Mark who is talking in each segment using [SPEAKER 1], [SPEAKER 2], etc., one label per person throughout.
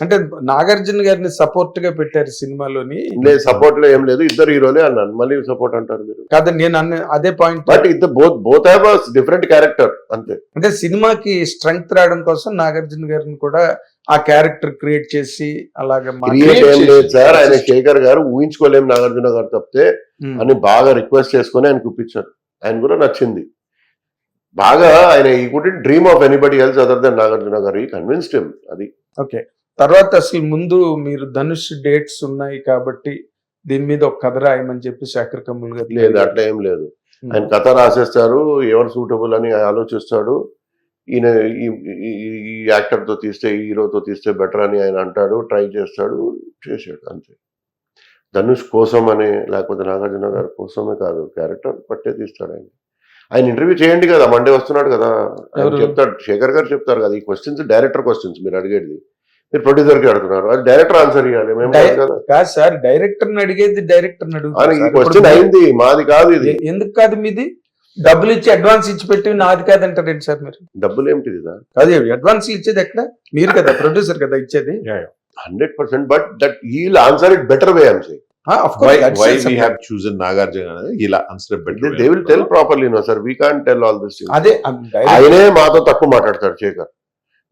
[SPEAKER 1] అంటే నాగార్జున గారిని సపోర్ట్గా పెట్టారు సినిమాలోని.
[SPEAKER 2] లేదు సపోర్ట్లో ఏం లేదు ఇద్దరు హీరోలే అన్నాను. మళ్ళీ సపోర్ట్ అంటారు మీరు.
[SPEAKER 1] కాదండి నేను అన్న అదే పాయింట్
[SPEAKER 2] బట్ ఇద్దరు both both have different character అంతే.
[SPEAKER 1] అంటే సినిమాకి స్ట్రెంగ్త్ రావడం కోసం నాగార్జున గారిని కూడా ఆ క్యారెక్టర్ క్రియేట్ చేసి అలాగే
[SPEAKER 2] సార్. ఆయన శేఖర్ గారు ఊహించుకోలేం నాగార్జున గారు తప్పితే.
[SPEAKER 1] ఉమ్.
[SPEAKER 2] అని బాగా రిక్వెస్ట్ చేసుకుని ఆయన చూపించారు ఆయన కూడా నచ్చింది. బాగా ఆయన ఈ could dream of anybody else other than Nagarjuna garu. ఈ కన్విన్స్డ్ హిమ్ అది.
[SPEAKER 1] ఓకే తర్వాత అసలు ముందు మీరు ధనుష్ డేట్స్ ఉన్నాయి కాబట్టి దీని మీద ఒక కథ రాయమని చెప్పి శేఖర్ కమ్ముల్ గారు
[SPEAKER 2] లేదు అట్లా ఏం లేదు. ఆయన కథ రాసేస్తారు ఎవరు సూటబుల్ అని ఆలోచిస్తాడు ఈయన ఈ- ఈ- ఈ యాక్టర్తో తీస్తే ఈ హీరోతో తీస్తే బెటర్ అని ఆయన అంటాడు ట్రై చేస్తాడు చేసాడు అంతే. ధనుష్ కోసం అనే లేకపోతే నాగార్జున గారి కోసమే కాదు క్యారెక్టర్ పట్టే తీస్తాడు ఆయన. ఆయన ఇంటర్వ్యూ చేయండి కదా మండే వస్తున్నాడు కదా? చెప్తాడు శేఖర్ గారు చెప్తారు కదా ఈ క్వశ్చన్స్ డైరెక్టర్ క్వశ్చన్స్ మీరు అడిగేది మీరు ప్రొడ్యూసర్కి అడుగుతున్నారు. అది డైరెక్టర్ ఆన్సర్ ఇవ్వాలి మేము కాదు
[SPEAKER 1] సార్ డైరెక్టర్ అడిగేది డైరెక్టర్
[SPEAKER 2] ఈ క్వశ్చన్ అయింది. మాది కాదు ఇది.
[SPEAKER 1] ఎందుకు కాదు మీది? డబ్బులు ఇచ్చి అడ్వాన్స్ ఇచ్చి పెట్టి నాది కాదంటారేంటి సార్ మీరు?
[SPEAKER 2] డబ్బులు ఏమిటిది సార్?
[SPEAKER 1] అదే అడ్వాన్స్ ఇచ్చేది ఎక్కడ? మీరు కదా ప్రొడ్యూసర్ కదా ఇచ్చేది.
[SPEAKER 2] Hundred percent but that he'll answer it better way I'm say
[SPEAKER 1] of
[SPEAKER 3] why
[SPEAKER 1] course
[SPEAKER 3] why we have chosen Nagarjuna అనేది ఇలా answer
[SPEAKER 2] they will tell properly no sir we can tell all this
[SPEAKER 1] అదే
[SPEAKER 2] మాతో తక్కువ మాట్లాడతాడు శేఖర్.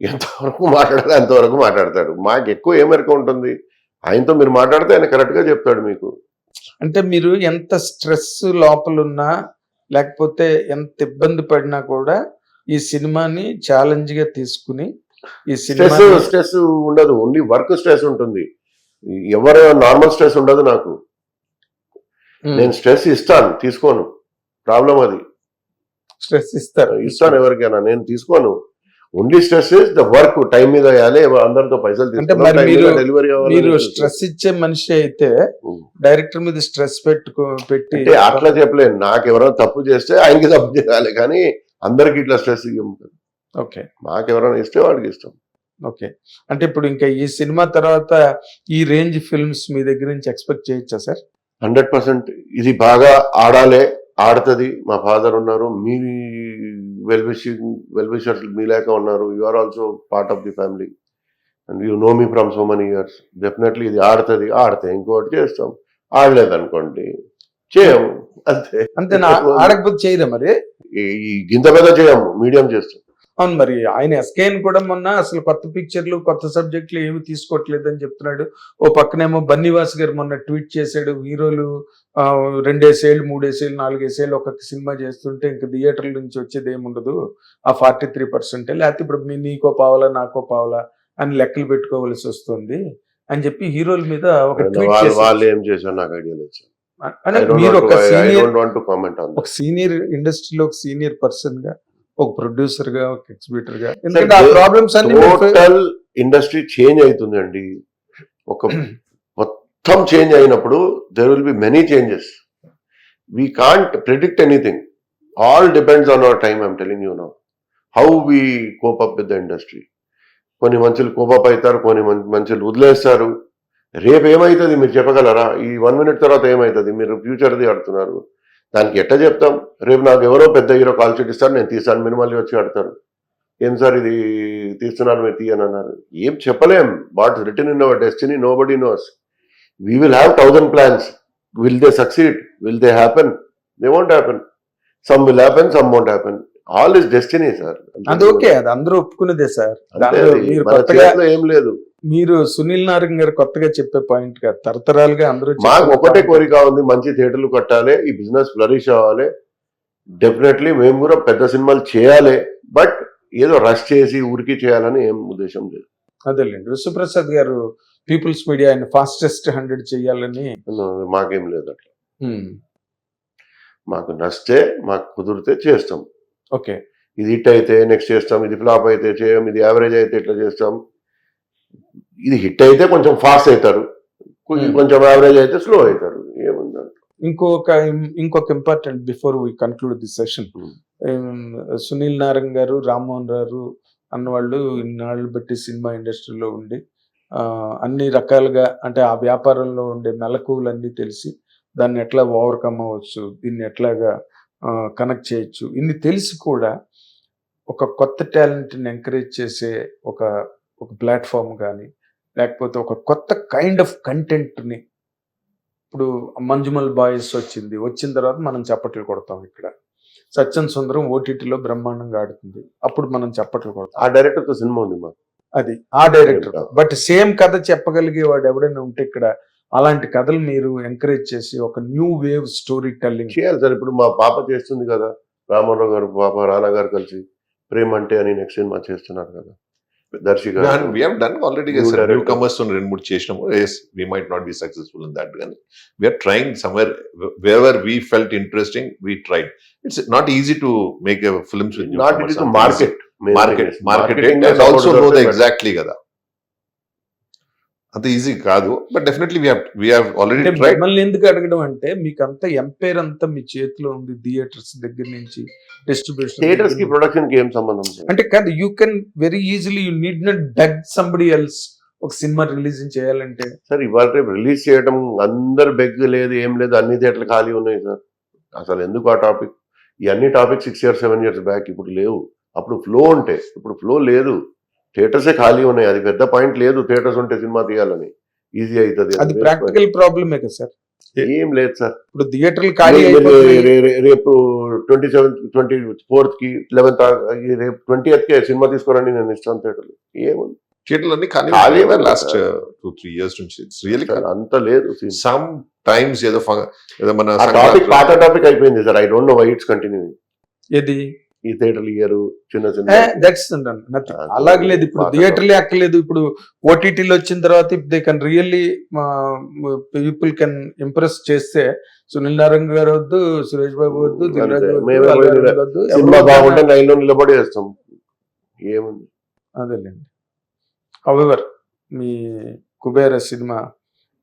[SPEAKER 2] ఎంతవరకు మాట్లాడాలి అంతవరకు మాట్లాడతాడు. మాకు ఎక్కువ ఏమెరక ఉంటుంది? ఆయనతో మీరు మాట్లాడితే ఆయన కరెక్ట్గా చెప్తాడు మీకు.
[SPEAKER 1] అంటే మీరు ఎంత స్ట్రెస్ లోపల ఉన్నా లేకపోతే ఎంత ఇబ్బంది పడినా కూడా ఈ సినిమాని ఛాలెంజ్గా తీసుకుని ఈ
[SPEAKER 2] స్ట్రెస్ స్ట్రెస్ ఉండదు. ఓన్లీ వర్క్ స్ట్రెస్ ఉంటుంది. ఎవరు నార్మల్ స్ట్రెస్ ఉండదు నాకు. నేను స్ట్రెస్ ఇస్తాను తీసుకోను. ప్రాబ్లం అది.
[SPEAKER 1] స్ట్రెస్ ఇస్తారు.
[SPEAKER 2] ఇస్తాను ఎవరికైనా. నేను తీసుకోను. Only stress is the work time మీద వేయాలి అందరితో పైసలు డెలివరీ
[SPEAKER 1] మీరు స్ట్రెస్ ఇచ్చే మనిషి అయితే డైరెక్టర్ మీద స్ట్రెస్ పెట్టుకో పెట్టి
[SPEAKER 2] అంటే అట్లా చెప్పలేను. నాకు ఎవరైనా తప్పు చేస్తే ఆయనకి తప్పు చేయాలి కానీ అందరికి ఇట్లా స్ట్రెస్ ఇవ్వము
[SPEAKER 1] ఓకే.
[SPEAKER 2] మాకు ఎవరైనా ఇస్తే వాడికి ఇష్టం.
[SPEAKER 1] ఓకే. అంటే ఇప్పుడు ఇంకా ఈ సినిమా తర్వాత ఈ రేంజ్ ఫిల్మ్స్ మీ దగ్గర నుంచి ఎక్స్పెక్ట్ చేయొచ్చా సార్
[SPEAKER 2] హండ్రెడ్ పర్సెంట్ ఇది బాగా ఆడాలే ఆడుతుంది. మా ఫాదర్ ఉన్నారు మీ వెల్ విషింగ్ వెల్ విషర్స్ మీ లేక ఉన్నారు. You are also part of the family and you know me from so many years definitely ఇది ఆడుతుంది. ఆడితే ఇంకోటి చేస్తాం. ఆడలేదు అనుకోండి చేయము అంతే.
[SPEAKER 1] అంతే నా ఆడకపోతే చేయరా మరి.
[SPEAKER 2] ఈ- ఈ గింత పెద్ద చేయము. మీడియం చేస్తాం.
[SPEAKER 1] అవును మరి ఆయన ఎస్కేఎన్ కూడా మొన్న అసలు కొత్త పిక్చర్లు కొత్త సబ్జెక్టులు ఏమి తీసుకోవట్లేదని చెప్తున్నాడు. ఓ పక్కనేమో బన్నీవాస్ గారు మొన్న ట్వీట్ చేశాడు హీరోలు రెండేసేళ్ళు మూడేసేళ్ళు నాలుగేసేళ్ళు ఒక్కొక్క సినిమా చేస్తుంటే ఇంకా థియేటర్ల నుంచి వచ్చేది ఏముండదు. ఆ ఫార్టీ త్రీ పర్సెంట్ లేకపోతే ఇప్పుడు మీ నీకో పావలా నాకో పావలా అని లెక్కలు పెట్టుకోవాల్సి వస్తుంది అని చెప్పి హీరోల మీద ఒక ట్వీట్
[SPEAKER 2] వాళ్ళు
[SPEAKER 1] చేశారు.
[SPEAKER 2] వాళ్ళు ఏం చేశారు నాకు ఐడియా లేదు
[SPEAKER 1] అంటే మీరు ఒక సీనియర్. ఒక సీనియర్ ఇండస్ట్రీలో ఒక సీనియర్ పర్సన్గా ఒక ప్రొడ్యూసర్గా ఒక ఎగ్జిబిటర్గా. ఎందుకంటే ఆ
[SPEAKER 2] they-
[SPEAKER 1] ప్రాబ్లమ్స్ అన్ని
[SPEAKER 2] టోటల్ ఇండస్ట్రీ చేంజ్ అవుతుందండి. ఒక మొత్తం చేంజ్ అయినప్పుడు there will be many changes we can't predict anything all depends on our time I'm telling you now how we cope up with the industry కొన్ని మంచులు cope up అవుతారు కొన్ని మం- మంచులు వదిలేస్తారు రేపు ఏమవుతుంది మీరు చెప్పగలరా? ఈ వన్ మినిట్ తర్వాత ఏమవుతుంది మీరు ఫ్యూచర్ది ఆడుతున్నారు. దానికి ఎట్ట చెప్తాం? రేపు నాకు ఎవరో పెద్ద హీరో కాల్ షీట్ ఇస్తారు నేను తీసాను మీరు మళ్ళీ వచ్చి ఆడతారు ఏం సార్ ఇది తీస్తున్నారు మీరు తీయని అన్నారు. ఏం చెప్పలేం. What return in our destiny nobody knows we will have thousand plans will they succeed will they happen they won't happen some will happen some won't happen all is destiny sir
[SPEAKER 1] అది okay అది అందరూ ఒప్పుకునేదే sir
[SPEAKER 2] ఏం లేదు.
[SPEAKER 1] మీరు సునీల్ నారాయణ గారు కొత్తగా చెప్పే పాయింట్గా తరతరాలుగా అందరూ
[SPEAKER 2] మాకు ఒకటే. కోరిక ఉంది మంచి థియేటర్లు కట్టాలి ఈ బిజినెస్ ఫ్లరిష్ అవ్వాలి. డెఫినెట్లీ మేము కూడా పెద్ద సినిమాలు చేయాలి బట్ ఏదో రష్ చేసి ఊరికి చేయాలని ఏం ఉద్దేశం లేదు.
[SPEAKER 1] అదేలేండి. విశ్వప్రసాద్ గారు పీపుల్స్ మీడియా ఆయన ఫాస్టెస్ట్ హండ్రెడ్ చేయాలని
[SPEAKER 2] మాకేం లేదు అట్లా.
[SPEAKER 1] ఉమ్,
[SPEAKER 2] మాకు నచ్చితే మాకు కుదిరితే చేస్తాం.
[SPEAKER 1] ఓకే
[SPEAKER 2] ఇది హిట్ అయితే నెక్స్ట్ చేస్తాం ఇది ఫ్లాప్ అయితే చేయం ఇది యావరేజ్ అయితే ఇట్లా చేస్తాం. ఇది హిట్ అయితే కొంచెం ఫాస్ట్ అవుతారు
[SPEAKER 1] Hmm.
[SPEAKER 2] కొంచెం యావరేజ్ అయితే స్లో అవుతారు
[SPEAKER 1] ఇంకొక ఇంకొక important before we conclude the session. Sunil Narayana garu Rammohan garu అన్నవాళ్ళు ఇన్నాళ్ళు బట్టి సినిమా ఇండస్ట్రీలో ఉండి అన్ని రకాలుగా అంటే ఆ వ్యాపారంలో ఉండే మెలకువలన్నీ తెలిసి దాన్ని ఎట్లా ఓవర్కమ్ అవ్వచ్చు దీన్ని ఎట్లాగా కనెక్ట్ చేయొచ్చు ఇన్ని తెలిసి కూడా ఒక కొత్త టాలెంట్ని ఎంకరేజ్ చేసే ఒక ఒక ప్లాట్ఫామ్ కానీ లేకపోతే ఒక కొత్త కైండ్ ఆఫ్ కంటెంట్ని ఇప్పుడు మంజుమల్ బాయ్స్ వచ్చింది. వచ్చిన తర్వాత మనం చప్పట్లు కొడతాం ఇక్కడ. సత్యం సుందరం ఓటీటీలో బ్రహ్మాండంగా ఆడుతుంది. అప్పుడు మనం చప్పట్లు కొడతాం.
[SPEAKER 2] ఆ డైరెక్టర్తో సినిమా ఉంది మాకు.
[SPEAKER 1] అది ఆ డైరెక్టర్ బట్ సేమ్ కథ చెప్పగలిగే వాడు ఎవడైనా ఉంటే ఇక్కడ అలాంటి కథలు మీరు ఎంకరేజ్ చేసి ఒక న్యూ వేవ్ స్టోరీ టెల్లింగ్
[SPEAKER 2] చేయాలి సార్. ఇప్పుడు మా పాప చేస్తుంది కదా. రామారావు గారు పాప రానా గారు కలిసి ప్రేమ అంటే అని నెక్స్ట్ సినిమా చేస్తున్నారు కదా. Darshi garu.
[SPEAKER 3] We have done already
[SPEAKER 2] New
[SPEAKER 3] new
[SPEAKER 2] director.
[SPEAKER 3] Comers రెండు మూడు చేసినాము. Yes we might not be successful in that కానీ we are trying somewhere where we felt interesting we tried it's not easy to make films with
[SPEAKER 2] not it is market
[SPEAKER 3] market marketing also know the exactly కదా. అంత easy కాదు but definitely we we have already
[SPEAKER 1] మిమ్మల్ని ఎందుకు అడగడం అంటే మీకు అంత umpire అంతా మీ చేతిలో ఉంది థియేటర్స్ దగ్గర నుంచి డిస్ట్రిబ్యూషన్
[SPEAKER 2] థియేటర్స్కి ప్రొడక్షన్కి ఏం సంబంధం?
[SPEAKER 1] అంటే కాదు you can very easily you need not dug somebody else ఒక సినిమా రిలీజ్ చేయాలంటే.
[SPEAKER 2] సార్ ఇవాళ రేపు రిలీజ్ చేయడం అందరు బెగ్ లేదు ఏం లేదు అన్ని థియేటర్లు ఖాళీ ఉన్నాయి సార్ అసలు ఎందుకు ఆ టాపిక్ ఈ అన్ని topic six years seven years back ఇప్పుడు లేవు. అప్పుడు ఫ్లో ఉంటే ఇప్పుడు ఫ్లో లేదు. థియేటర్సే ఖాళీ ఉన్నాయి. అది పెద్ద పాయింట్ లేదు. థియేటర్స్ ఉంటే సినిమా తీయాలని. ఈజీ అవుతుంది.
[SPEAKER 1] అది ప్రాక్టికల్ ప్రాబ్లమే కదా సార్?
[SPEAKER 2] ఏం లేదు సార్.
[SPEAKER 1] ఇప్పుడు థియేటర్లు ఖాళీ
[SPEAKER 2] రేపు ట్వంటీ సెవెంత్ ట్వంటీ ఫోర్త్కి లెవెన్త్ రేపు ట్వంటీ కి సినిమా తీసుకోరండి నేను ఇస్తాను థియేటర్లు. ఏముంది?
[SPEAKER 3] థియేటర్లు అన్ని
[SPEAKER 2] ఖాళీ
[SPEAKER 3] లాస్ట్. టూ త్రీ ఇయర్స్ నుంచి. ఇట్స్ రియల్లీ
[SPEAKER 2] సార్, అంత లేదు.
[SPEAKER 3] సమ్ టైమ్స్ ఏదో మన
[SPEAKER 2] టాపిక్ పాత టాపిక్ అయిపోయింది sir. I don't know why it's continue
[SPEAKER 1] ఏది?
[SPEAKER 2] ఈ థియేటర్లు ఇయ్యరు చిన్న చిన్న
[SPEAKER 1] దట్స్ అలాగే లేదు ఇప్పుడు థియేటర్లే అక్కర్లేదు ఇప్పుడు ఓటీటీలో వచ్చిన తర్వాత they can really people can impress చేస్తే సునీల్ నారాయణ గారు వద్దు సురేష్ బాబు వద్దు
[SPEAKER 2] సినిమా బాగుంటే
[SPEAKER 1] అన్నా-
[SPEAKER 2] లైన్లో నిలబడి వేస్తాం ఏముంది?
[SPEAKER 1] అదేలేండి. హవెవర్ మీ కుబేర సినిమా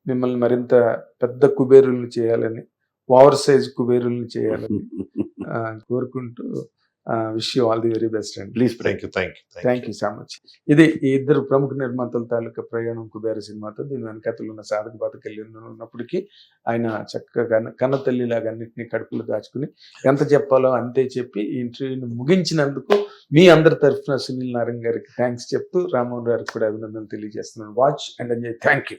[SPEAKER 1] మిమ్మల్ని మరింత పెద్ద కుబేరుల్ని చేయాలని ఓవర్ సైజ్ కుబేరుల్ని చేయాలని కోరుకుంటూ wish you all the very best అండి
[SPEAKER 2] please
[SPEAKER 3] thank you thank you
[SPEAKER 1] thank you so much ఇది ఈ ఇద్దరు ప్రముఖ నిర్మాతల తాలూకా ప్రయాణం కుబేర సినిమాతో దీని వెనకతలు ఉన్న సాధక బాధకల్లి ఉన్నప్పటికీ ఆయన చక్కగా కన్న తల్లిలాగా అన్నింటినీ కడుపులో దాచుకుని ఎంత చెప్పాలో అంతే చెప్పి ఈ ఇంటర్వ్యూని ముగించినందుకు మీ అందరి తరఫున సునీల్ నారాయణ గారికి థ్యాంక్స్ చెప్తూ రామ్మోహన్ గారికి కూడా అభినందనలు తెలియజేస్తున్నాను. Watch and enjoy thank you